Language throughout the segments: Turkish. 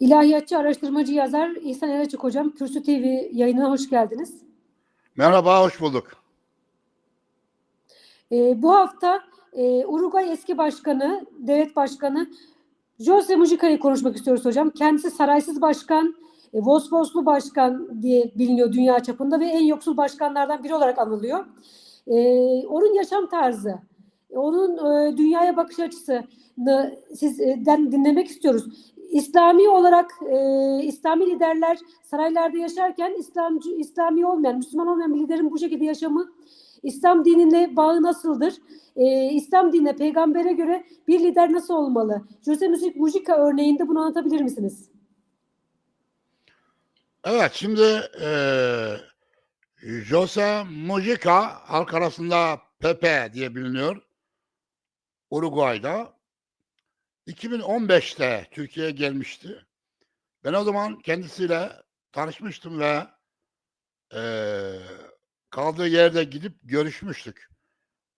İlahiyatçı, araştırmacı, yazar İhsan Eraçık Hocam, Kürsü TV yayınına hoş geldiniz. Merhaba, hoş bulduk. Ee, bu hafta e, Uruguay eski başkanı, devlet başkanı Jose Mujica'yı konuşmak istiyoruz hocam. Kendisi saraysız başkan, e, Vosvoslu başkan diye biliniyor dünya çapında ve en yoksul başkanlardan biri olarak anılıyor. E, onun yaşam tarzı, onun e, dünyaya bakış açısını sizden dinlemek istiyoruz. İslami olarak e, İslami liderler saraylarda yaşarken İslamcı, İslami olmayan, Müslüman olmayan bir liderin bu şekilde yaşamı İslam dinine bağı nasıldır? Ee, İslam dinine, peygambere göre bir lider nasıl olmalı? Jose Mujica örneğinde bunu anlatabilir misiniz? Evet, şimdi e, Jose Mujica halk arasında Pepe diye biliniyor. Uruguay'da. 2015'te Türkiye'ye gelmişti. Ben o zaman kendisiyle tanışmıştım ve e, kaldığı yerde gidip görüşmüştük.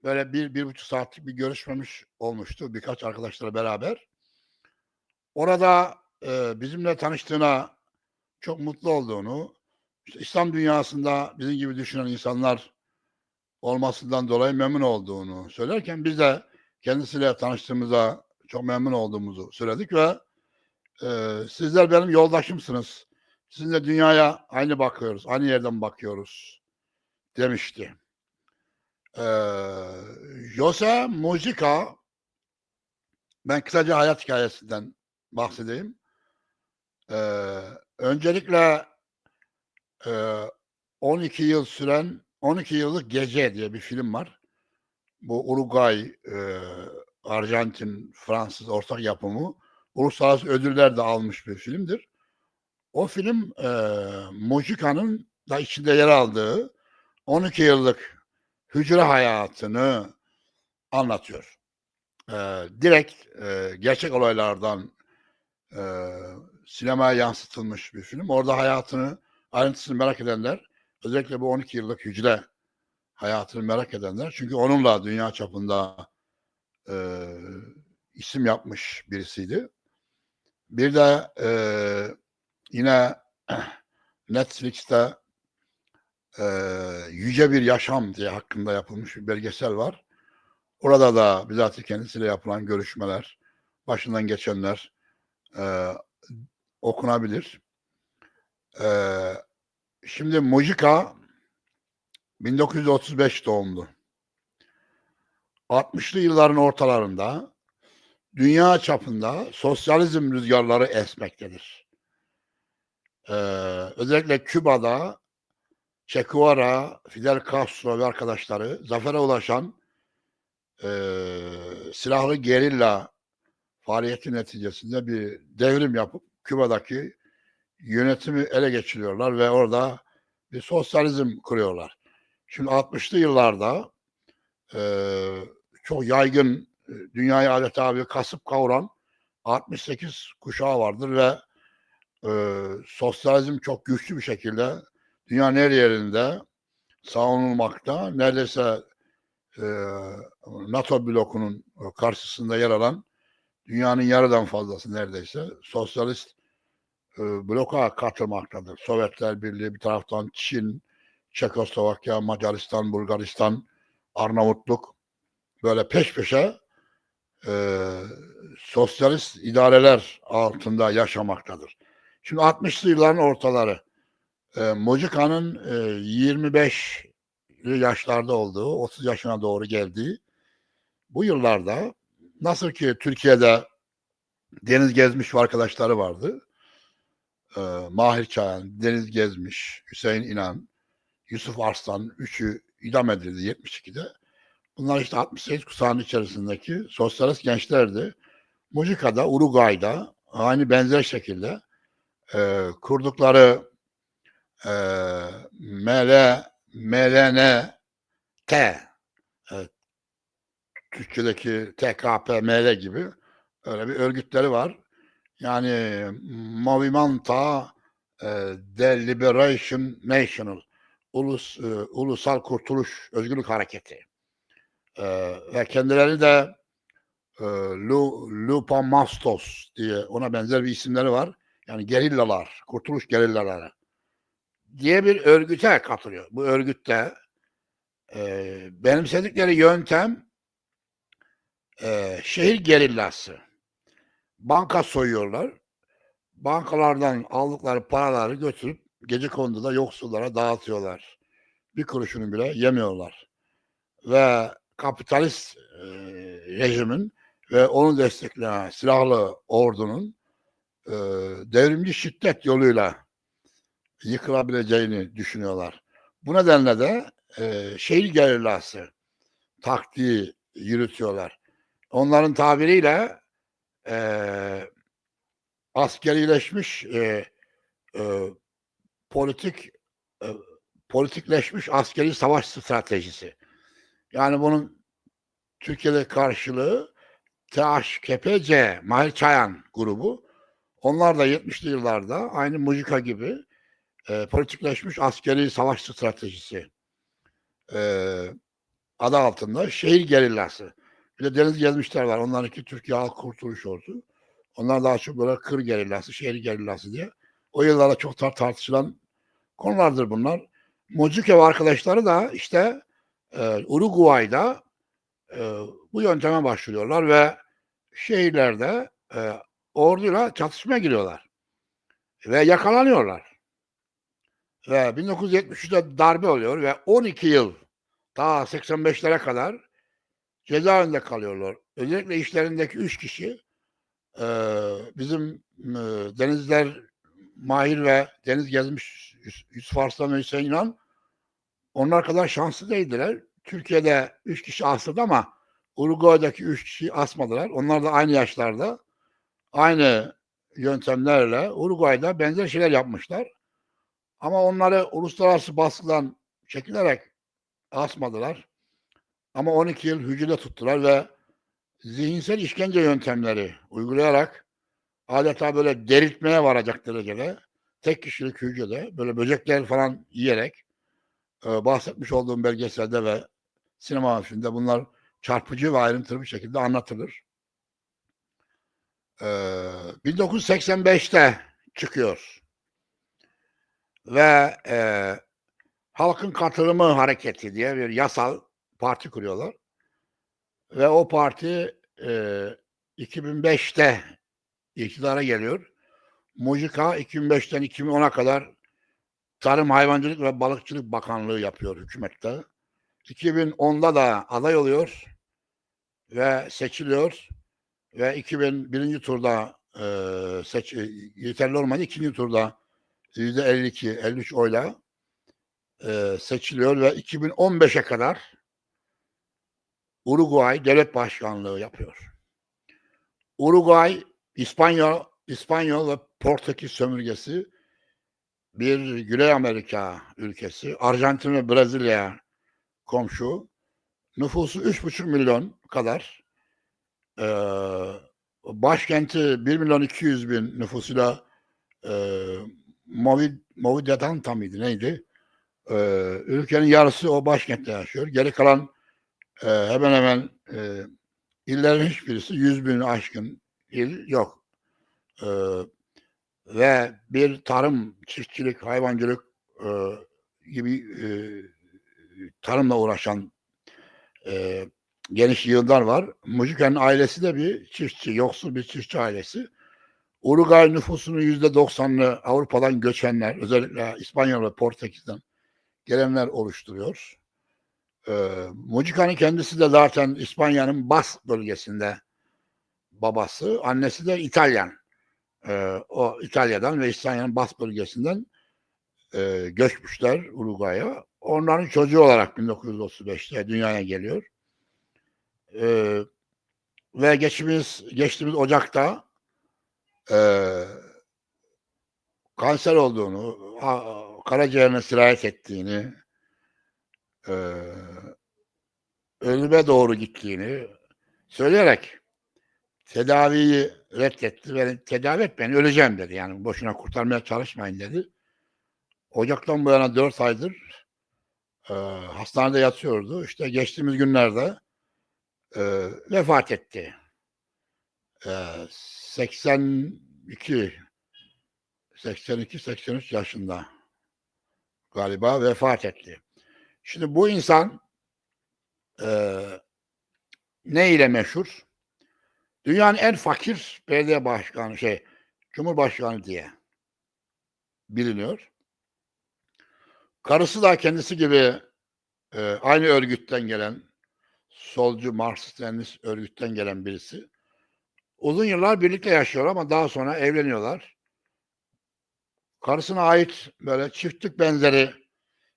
Böyle bir, bir buçuk saatlik bir görüşmemiş olmuştu birkaç arkadaşlarla beraber. Orada e, bizimle tanıştığına çok mutlu olduğunu, işte İslam dünyasında bizim gibi düşünen insanlar olmasından dolayı memnun olduğunu söylerken biz de kendisiyle tanıştığımıza çok memnun olduğumuzu söyledik ve e, sizler benim yoldaşımsınız. Sizinle dünyaya aynı bakıyoruz, aynı yerden bakıyoruz demişti. Ee, Jose Mujica ben kısaca hayat hikayesinden bahsedeyim. Ee, öncelikle e, 12 yıl süren 12 yıllık gece diye bir film var. Bu Uruguay, e, Arjantin, Fransız ortak yapımı. Uluslararası ödüller de almış bir filmdir. O film e, Mujica'nın da içinde yer aldığı 12 yıllık hücre hayatını anlatıyor. Ee, direkt e, gerçek olaylardan e, sinemaya yansıtılmış bir film. Orada hayatını, ayrıntısını merak edenler, özellikle bu 12 yıllık hücre hayatını merak edenler, çünkü onunla dünya çapında e, isim yapmış birisiydi. Bir de e, yine Netflix'te e, Yüce Bir Yaşam diye hakkında yapılmış bir belgesel var. Orada da bizatihi kendisiyle yapılan görüşmeler, başından geçenler e, okunabilir. E, şimdi Mujica 1935 doğumlu. 60'lı yılların ortalarında dünya çapında sosyalizm rüzgarları esmektedir. Ee, özellikle Küba'da Che Guevara, Fidel Castro ve arkadaşları zafere ulaşan e, silahlı gerilla faaliyeti neticesinde bir devrim yapıp Küba'daki yönetimi ele geçiriyorlar ve orada bir sosyalizm kuruyorlar. Şimdi 60'lı yıllarda e, çok yaygın dünyayı adeta bir kasıp kavuran 68 kuşağı vardır ve e, sosyalizm çok güçlü bir şekilde dünyanın her yerinde savunulmakta. Neredeyse e, NATO blokunun karşısında yer alan dünyanın yarıdan fazlası neredeyse sosyalist e, bloka katılmaktadır. Sovyetler Birliği bir taraftan Çin, Çekoslovakya, Macaristan, Bulgaristan, Arnavutluk böyle peş peşe e, sosyalist idareler altında yaşamaktadır. Şimdi 60'lı yılların ortaları e, Mojica'nın e, 25 yaşlarda olduğu, 30 yaşına doğru geldiği bu yıllarda nasıl ki Türkiye'de deniz gezmiş arkadaşları vardı. E, Mahir Çayan, Deniz Gezmiş, Hüseyin İnan, Yusuf Arslan, üçü idam edildi 72'de. Bunlar işte 68 kuşağının içerisindeki sosyalist gençlerdi. Mujica'da, Uruguay'da aynı benzer şekilde e, kurdukları e, ML, MLNT e, Türkçedeki TKP, ML gibi öyle bir örgütleri var. Yani Movimento e, de Liberation National Ulus, e, Ulusal Kurtuluş Özgürlük Hareketi e, ve kendileri de e, Lu, Lupa Mastos diye ona benzer bir isimleri var. Yani gerillalar, kurtuluş gerillaları diye bir örgüte katılıyor. Bu örgütte e, benimsedikleri yöntem e, şehir gerillası. Banka soyuyorlar. Bankalardan aldıkları paraları götürüp gece konduda yoksullara dağıtıyorlar. Bir kuruşunu bile yemiyorlar. Ve kapitalist e, rejimin ve onu destekleyen silahlı ordunun e, devrimci şiddet yoluyla yıkılabileceğini düşünüyorlar. Bu nedenle de e, şehir gerillası taktiği yürütüyorlar. Onların tabiriyle e, askerileşmiş e, e, politik e, politikleşmiş askeri savaş stratejisi. Yani bunun Türkiye'de karşılığı THKPC, Mahir Çayan grubu. Onlar da 70'li yıllarda aynı Mujika gibi e, politikleşmiş askeri savaş stratejisi e, adı altında şehir gerillası. Bir de deniz gezmişler var. Onlarınki Türkiye Halk Kurtuluş Ordu. Onlar daha çok böyle kır gerillası, şehir gerillası diye. O yıllarda çok tar tartışılan konulardır bunlar. Mojike ve arkadaşları da işte e, Uruguay'da e, bu yönteme başvuruyorlar ve şehirlerde e, orduyla çatışmaya giriyorlar. Ve yakalanıyorlar. Ve 1973'te darbe oluyor ve 12 yıl daha 85'lere kadar cezaevinde kalıyorlar. Özellikle işlerindeki üç kişi e, bizim e, denizler Mahir ve Deniz Gezmiş Yus- Yusuf Arslan ve Hüseyin İnan onlar kadar şanslı değildiler. Türkiye'de üç kişi asıldı ama Uruguay'daki üç kişi asmadılar. Onlar da aynı yaşlarda aynı yöntemlerle Uruguay'da benzer şeyler yapmışlar. Ama onları uluslararası baskıdan çekilerek asmadılar. Ama 12 yıl hücrede tuttular ve zihinsel işkence yöntemleri uygulayarak adeta böyle delirtmeye varacak derecede tek kişilik hücrede böyle böcekler falan yiyerek e, bahsetmiş olduğum belgeselde ve sinema filminde bunlar çarpıcı ve ayrıntılı bir şekilde anlatılır. E, 1985'te çıkıyor ve e, Halkın Katılımı Hareketi diye bir yasal parti kuruyorlar. Ve o parti e, 2005'te iktidara geliyor. Mujika 2005'ten 2010'a kadar Tarım, Hayvancılık ve Balıkçılık Bakanlığı yapıyor hükümette. 2010'da da aday oluyor ve seçiliyor ve 2001. turda e, seç, yeterli olmadı. ikinci turda %52-53 oyla e, seçiliyor ve 2015'e kadar Uruguay devlet başkanlığı yapıyor. Uruguay İspanyol, İspanyol ve Portekiz sömürgesi bir Güney Amerika ülkesi. Arjantin ve Brezilya komşu. Nüfusu 3,5 milyon kadar. Ee, başkenti 1 milyon 200 bin nüfusuyla e, Movid, Movidetanta mıydı neydi? Ee, ülkenin yarısı o başkentte yaşıyor. Geri kalan e, hemen hemen e, illerin hiçbirisi 100 bin aşkın il yok. Ee, ve bir tarım, çiftçilik, hayvancılık e, gibi e, tarımla uğraşan e, geniş yığınlar var. Mujika'nın ailesi de bir çiftçi, yoksul bir çiftçi ailesi. Uruguay nüfusunun yüzde doksanını Avrupa'dan göçenler, özellikle İspanyol ve Portekiz'den gelenler oluşturuyor. Ee, Mujika'nın kendisi de zaten İspanya'nın Bas bölgesinde babası, annesi de İtalyan. Ee, o İtalya'dan ve İspanya'nın Bas bölgesinden e, göçmüşler Uruguay'a. Onların çocuğu olarak 1935'te dünyaya geliyor. Ee, ve geçtiğimiz, geçtiğimiz Ocak'ta e, kanser olduğunu, ha, karaciğerine sirayet ettiğini, e, ölüme doğru gittiğini söyleyerek tedaviyi reddetti. Beni tedavi et beni öleceğim dedi. Yani boşuna kurtarmaya çalışmayın dedi. Ocaktan bu yana dört aydır e, hastanede yatıyordu. İşte geçtiğimiz günlerde e, vefat etti. E, 82 82-83 yaşında galiba vefat etti. Şimdi bu insan eee ne ile meşhur? Dünyanın en fakir belediye başkanı şey Cumhurbaşkanı diye biliniyor. Karısı da kendisi gibi e, aynı örgütten gelen solcu Marksist-Leninist örgütten gelen birisi. Uzun yıllar birlikte yaşıyor ama daha sonra evleniyorlar. Karısına ait böyle çiftlik benzeri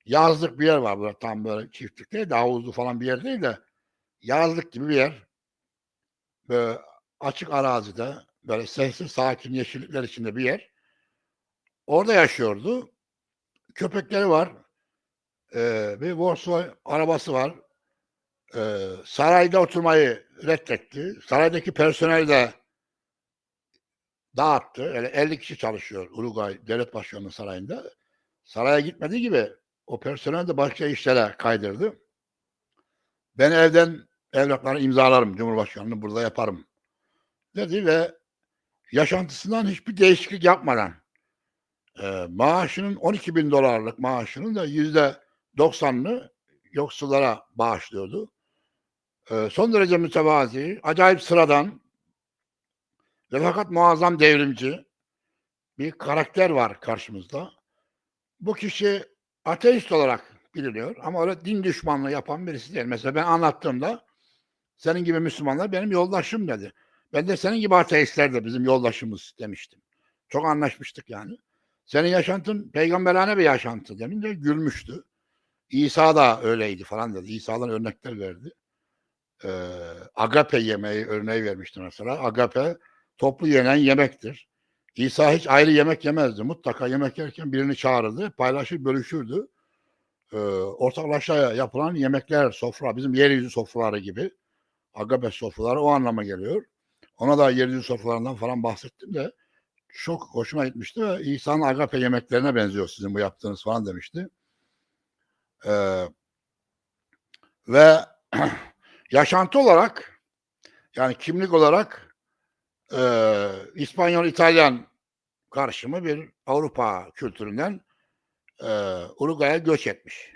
yazlık bir yer var böyle tam böyle çiftlik değil de havuzlu falan bir yer değil de yazlık gibi bir yer. Böyle açık arazide böyle sessiz sakin yeşillikler içinde bir yer. Orada yaşıyordu. Köpekleri var. Ee, bir Volkswagen arabası var. Ee, sarayda oturmayı reddetti. Saraydaki personel de dağıttı. Yani 50 kişi çalışıyor Uruguay Devlet Başkanı'nın sarayında. Saraya gitmediği gibi o personel de başka işlere kaydırdı. Ben evden evrakları imzalarım. Cumhurbaşkanlığı burada yaparım. Dedi ve yaşantısından hiçbir değişiklik yapmadan e, maaşının 12 bin dolarlık maaşının da yüzde 90'ını yoksullara bağışlıyordu. E, son derece mütevazi, acayip sıradan ve fakat muazzam devrimci bir karakter var karşımızda. Bu kişi ateist olarak biliniyor ama öyle din düşmanlığı yapan birisi değil. Mesela ben anlattığımda senin gibi Müslümanlar benim yoldaşım dedi. Ben de senin gibi ateistler de bizim yoldaşımız demiştim. Çok anlaşmıştık yani. Senin yaşantın peygamberane bir yaşantı demince gülmüştü. İsa da öyleydi falan dedi. İsa'dan örnekler verdi. Ee, agape yemeği örneği vermişti mesela. Agape toplu yenen yemektir. İsa hiç ayrı yemek yemezdi. Mutlaka yemek yerken birini çağırırdı. Paylaşır, bölüşürdü. Ee, ortaklaşa yapılan yemekler, sofra, bizim yeryüzü sofraları gibi. Agape sofraları o anlama geliyor. Ona da yeryüzü sofralarından falan bahsettim de çok hoşuma gitmişti ve İsa'nın agape yemeklerine benziyor sizin bu yaptığınız falan demişti. Ee, ve yaşantı olarak yani kimlik olarak e, İspanyol İtalyan karışımı bir Avrupa kültüründen e, Uruguay'a göç etmiş.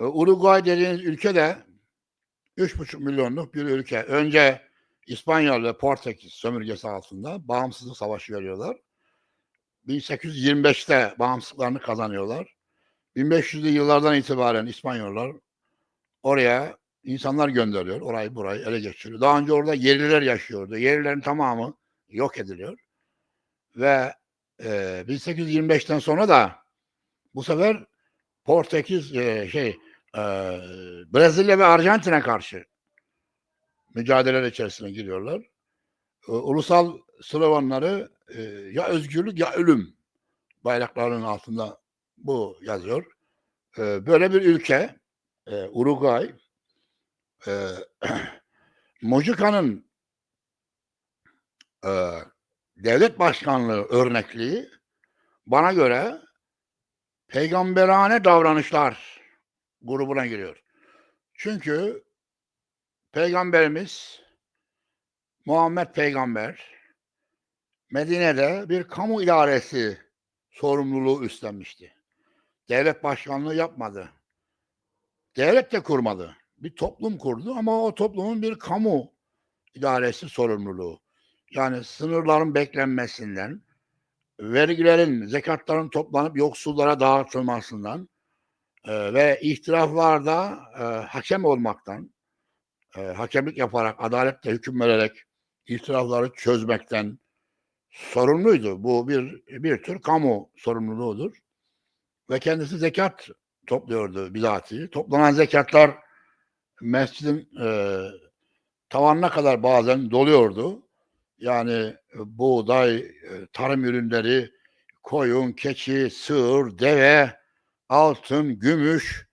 E, Uruguay dediğiniz ülke de 3,5 milyonluk bir ülke. Önce İspanyol ve Portekiz sömürgesi altında bağımsızlık savaşı veriyorlar. 1825'te bağımsızlıklarını kazanıyorlar. 1500'lü yıllardan itibaren İspanyollar oraya insanlar gönderiyor. Orayı burayı ele geçiriyor. Daha önce orada yerliler yaşıyordu. Yerlilerin tamamı yok ediliyor. Ve e, 1825'ten sonra da bu sefer Portekiz e, şey e, Brezilya ve Arjantin'e karşı mücadeleler içerisine giriyorlar. E, ulusal sloganları e, ya özgürlük ya ölüm bayraklarının altında bu yazıyor. E, böyle bir ülke e, Uruguay e, Mojica'nın e, devlet başkanlığı örnekliği bana göre peygamberane davranışlar grubuna giriyor. Çünkü Peygamberimiz Muhammed Peygamber Medine'de bir kamu idaresi sorumluluğu üstlenmişti. Devlet başkanlığı yapmadı. Devlet de kurmadı. Bir toplum kurdu ama o toplumun bir kamu idaresi sorumluluğu. Yani sınırların beklenmesinden, vergilerin, zekatların toplanıp yoksullara dağıtılmasından e, ve ihtilaflarda e, hakem olmaktan, e, hakemlik yaparak, adaletle hüküm vererek ihtilafları çözmekten sorumluydu. Bu bir bir tür kamu sorumluluğudur. Ve kendisi zekat topluyordu bizatihi. Toplanan zekatlar mescidin e, tavanına kadar bazen doluyordu. Yani buğday, e, tarım ürünleri, koyun, keçi, sığır, deve, altın, gümüş,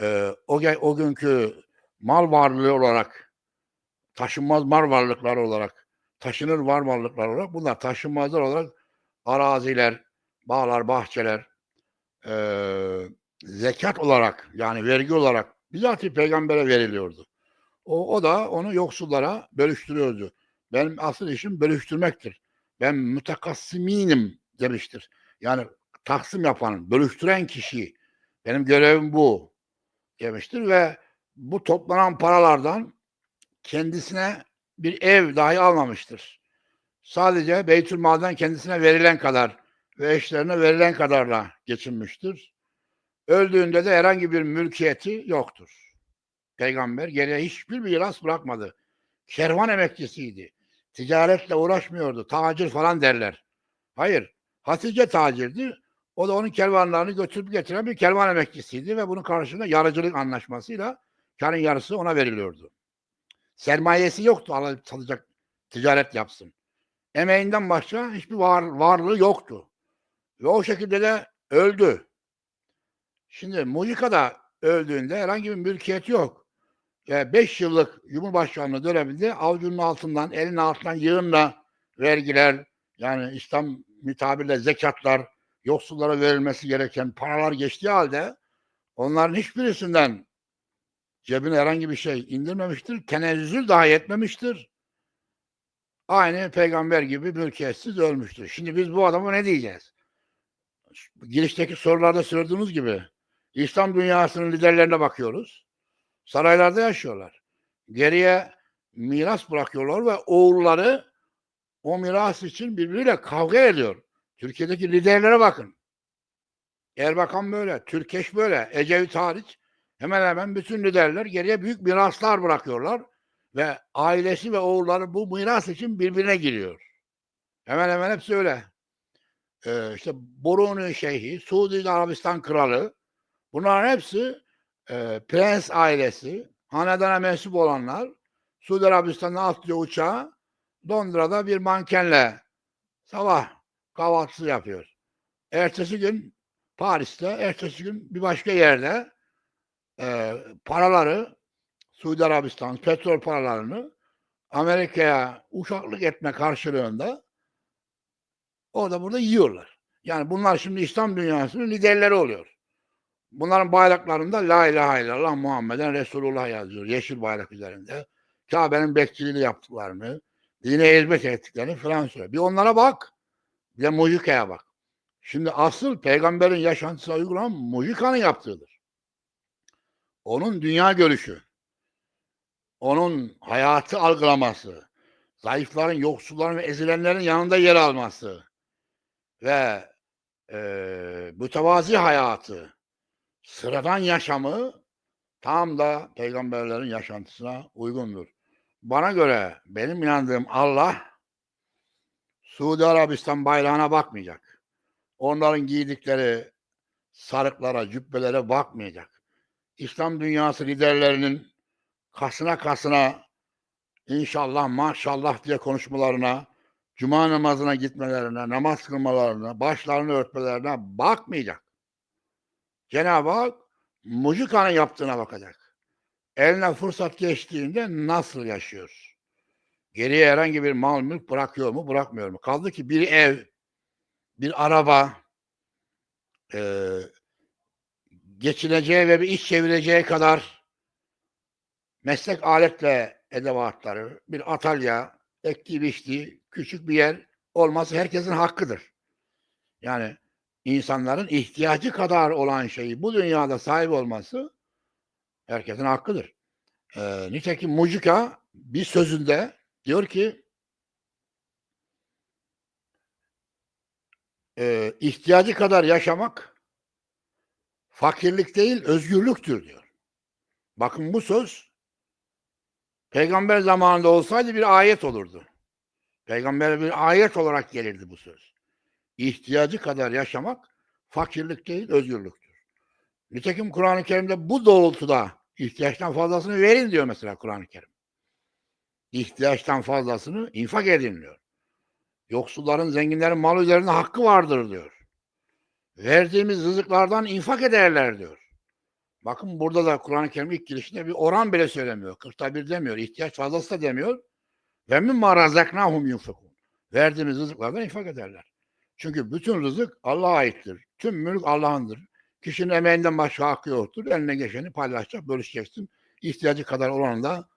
e, o, o günkü mal varlığı olarak, taşınmaz mal varlıkları olarak, taşınır var varlıklar olarak, bunlar taşınmazlar olarak araziler, bağlar, bahçeler, e, zekat olarak yani vergi olarak bizatihi peygambere veriliyordu. O, o da onu yoksullara bölüştürüyordu. Benim asıl işim bölüştürmektir. Ben mütekassiminim demiştir. Yani taksim yapan, bölüştüren kişi benim görevim bu demiştir ve bu toplanan paralardan kendisine bir ev dahi almamıştır. Sadece Beytülmal'den kendisine verilen kadar ve eşlerine verilen kadarla geçinmiştir. Öldüğünde de herhangi bir mülkiyeti yoktur. Peygamber geriye hiçbir miras bırakmadı. Kervan emekçisiydi. Ticaretle uğraşmıyordu. Tacir falan derler. Hayır. Hatice tacirdi. O da onun kervanlarını götürüp getiren bir kervan emekçisiydi ve bunun karşılığında yarıcılık anlaşmasıyla karın yarısı ona veriliyordu. Sermayesi yoktu alıp satacak ticaret yapsın. Emeğinden başka hiçbir var, varlığı yoktu. Ve o şekilde de öldü. Şimdi Mujica da öldüğünde herhangi bir mülkiyeti yok. 5 yıllık Cumhurbaşkanlığı döneminde avucunun altından, elinin altından yığınla vergiler, yani İslam mütabirle zekatlar, yoksullara verilmesi gereken paralar geçtiği halde onların hiçbirisinden cebine herhangi bir şey indirmemiştir. Tenezzül dahi etmemiştir. Aynı peygamber gibi mülkiyetsiz ölmüştür. Şimdi biz bu adama ne diyeceğiz? Girişteki sorularda sorduğunuz gibi İslam dünyasının liderlerine bakıyoruz. Saraylarda yaşıyorlar. Geriye miras bırakıyorlar ve oğulları o miras için birbiriyle kavga ediyor. Türkiye'deki liderlere bakın. Erbakan böyle, Türkeş böyle, Ecevit hariç hemen hemen bütün liderler geriye büyük miraslar bırakıyorlar ve ailesi ve oğulları bu miras için birbirine giriyor. Hemen hemen hepsi öyle. Ee, işte Boruni Şeyhi, Suudi Arabistan Kralı bunların hepsi e, prens ailesi, hanedana mensup olanlar Suudi Arabistan'dan atlıyor uçağa Londra'da bir mankenle sabah kahvaltısı yapıyor. Ertesi gün Paris'te, ertesi gün bir başka yerde e, paraları Suudi Arabistan petrol paralarını Amerika'ya uşaklık etme karşılığında orada burada yiyorlar. Yani bunlar şimdi İslam dünyasının liderleri oluyor. Bunların bayraklarında La ilahe illallah Muhammeden Resulullah yazıyor. Yeşil bayrak üzerinde. Kabe'nin bekçiliğini yaptıklarını, dine hizmet ettiklerini falan söylüyor. Bir onlara bak. Bir de Mujika'ya bak. Şimdi asıl peygamberin yaşantısına uygulanan Mujika'nın yaptığıdır. Onun dünya görüşü, onun hayatı algılaması, zayıfların, yoksulların ve ezilenlerin yanında yer alması ve e, mütevazi hayatı, sıradan yaşamı tam da peygamberlerin yaşantısına uygundur. Bana göre benim inandığım Allah Suudi Arabistan bayrağına bakmayacak. Onların giydikleri sarıklara, cübbelere bakmayacak. İslam dünyası liderlerinin kasına kasına inşallah maşallah diye konuşmalarına, cuma namazına gitmelerine, namaz kılmalarına, başlarını örtmelerine bakmayacak. Cenab-ı Hak Mujika'nın yaptığına bakacak. Eline fırsat geçtiğinde nasıl yaşıyor? Geriye herhangi bir mal mülk bırakıyor mu, bırakmıyor mu? Kaldı ki bir ev, bir araba, e, geçineceği ve bir iş çevireceği kadar meslek aletle edevatları, bir atalya, ektiği biçtiği küçük bir yer olması herkesin hakkıdır. Yani insanların ihtiyacı kadar olan şeyi bu dünyada sahip olması herkesin hakkıdır. Ee, nitekim Mucika bir sözünde diyor ki e, ihtiyacı kadar yaşamak fakirlik değil özgürlüktür diyor. Bakın bu söz peygamber zamanında olsaydı bir ayet olurdu. Peygamber bir ayet olarak gelirdi bu söz. İhtiyacı kadar yaşamak fakirlik değil özgürlüktür. Nitekim Kur'an-ı Kerim'de bu doğrultuda ihtiyaçtan fazlasını verin diyor mesela Kur'an-ı Kerim. İhtiyaçtan fazlasını infak edin diyor. Yoksulların, zenginlerin mal üzerinde hakkı vardır diyor. Verdiğimiz rızıklardan infak ederler diyor. Bakın burada da Kur'an-ı Kerim ilk girişinde bir oran bile söylemiyor. 40'ta bir demiyor. ihtiyaç fazlası da demiyor. Ve mimma razaknahum yunfikun. Verdiğimiz rızıklardan infak ederler. Çünkü bütün rızık Allah'a aittir. Tüm mülk Allah'ındır. Kişinin emeğinden başka hakkı yoktur. Eline geçeni paylaşacak, bölüşeceksin. İhtiyacı kadar olanı da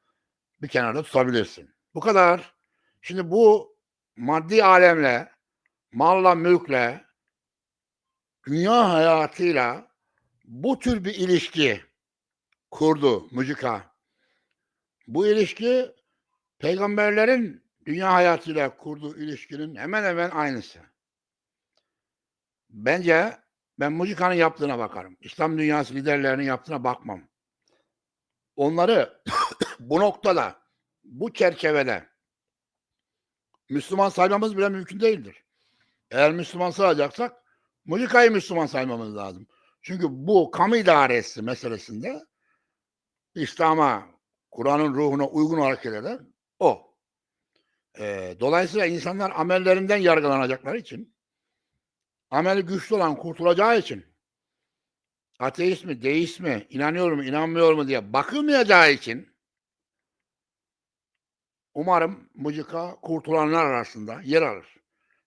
bir kenarda tutabilirsin. Bu kadar. Şimdi bu maddi alemle, malla mülkle, dünya hayatıyla bu tür bir ilişki kurdu Mucika. Bu ilişki peygamberlerin dünya hayatıyla kurduğu ilişkinin hemen hemen aynısı. Bence ben Mucika'nın yaptığına bakarım. İslam dünyası liderlerinin yaptığına bakmam. Onları bu noktada, bu çerçevede Müslüman saymamız bile mümkün değildir. Eğer Müslüman sayacaksak Mucika'yı Müslüman saymamız lazım. Çünkü bu kamu idaresi meselesinde İslam'a, Kur'an'ın ruhuna uygun hareket eden o. Ee, dolayısıyla insanlar amellerinden yargılanacakları için ameli güçlü olan kurtulacağı için ateist mi, deist mi, inanıyor mu, inanmıyor mu diye bakılmayacağı için umarım Mucika kurtulanlar arasında yer alır.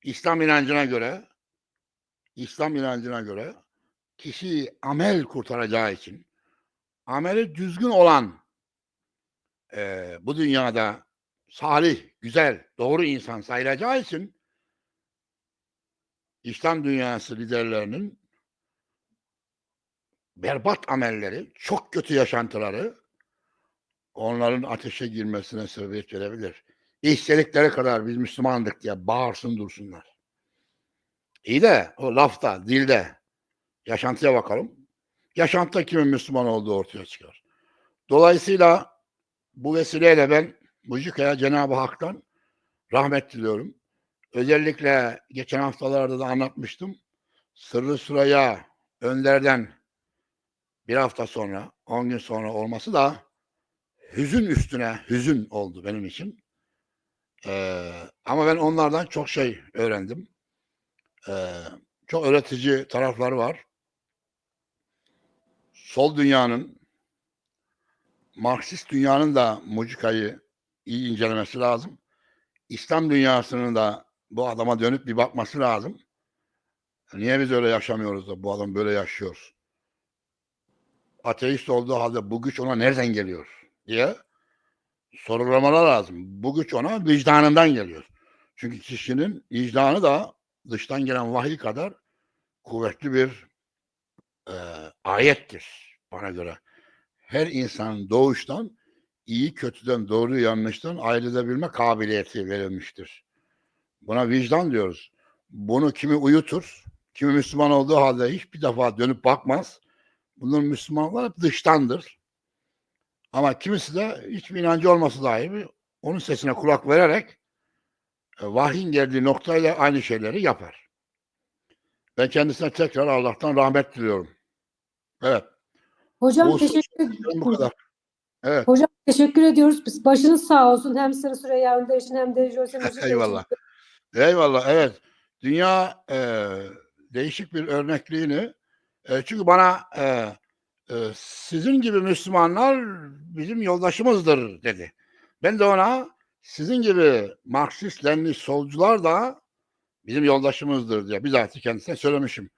İslam inancına göre İslam inancına göre kişiyi amel kurtaracağı için ameli düzgün olan eee, bu dünyada salih, güzel, doğru insan sayılacağı için İslam dünyası liderlerinin berbat amelleri, çok kötü yaşantıları onların ateşe girmesine sebebiyet verebilir. İstedikleri kadar biz Müslümandık diye bağırsın dursunlar. İyi de o lafta, dilde, yaşantıya bakalım. Yaşantıda kimin Müslüman olduğu ortaya çıkar. Dolayısıyla bu vesileyle ben Mucika'ya Cenab-ı Hak'tan rahmet diliyorum. Özellikle geçen haftalarda da anlatmıştım. Sırrı Süreyya Önder'den bir hafta sonra, 10 gün sonra olması da hüzün üstüne hüzün oldu benim için. Ee, ama ben onlardan çok şey öğrendim. Ee, çok öğretici tarafları var. Sol dünyanın, Marksist dünyanın da Mucika'yı iyi incelemesi lazım. İslam dünyasının da bu adama dönüp bir bakması lazım. Niye biz öyle yaşamıyoruz da bu adam böyle yaşıyor? Ateist olduğu halde bu güç ona nereden geliyor diye sorulamalar lazım. Bu güç ona vicdanından geliyor. Çünkü kişinin vicdanı da dıştan gelen vahiy kadar kuvvetli bir e, ayettir bana göre. Her insanın doğuştan iyi kötüden doğru yanlıştan ayırt edebilme kabiliyeti verilmiştir. Buna vicdan diyoruz. Bunu kimi uyutur, kimi Müslüman olduğu halde hiçbir defa dönüp bakmaz. Bunların Müslümanlar hep dıştandır. Ama kimisi de hiçbir inancı olması dahi onun sesine kulak vererek vahyin geldiği noktayla aynı şeyleri yapar. Ben kendisine tekrar Allah'tan rahmet diliyorum. Evet. Hocam Bu teşekkür Bu kadar. Evet. Hocam teşekkür ediyoruz. Biz başınız sağ olsun. Hem Sırrı Süreyya Önder için hem de Jose Mujica için. Eyvallah. Eyvallah. Evet. Dünya e, değişik bir örnekliğini e, çünkü bana e, e, sizin gibi Müslümanlar bizim yoldaşımızdır dedi. Ben de ona sizin gibi Marksist, Leninist solcular da bizim yoldaşımızdır diye bizatihi kendisine söylemişim.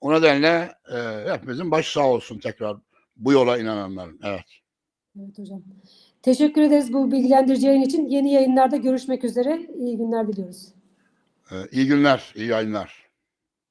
O nedenle e, hepimizin başı sağ olsun tekrar bu yola inananların. Evet. Evet hocam. Teşekkür ederiz bu bilgilendirici yayın için. Yeni yayınlarda görüşmek üzere. İyi günler diliyoruz. E, iyi günler, iyi yayınlar.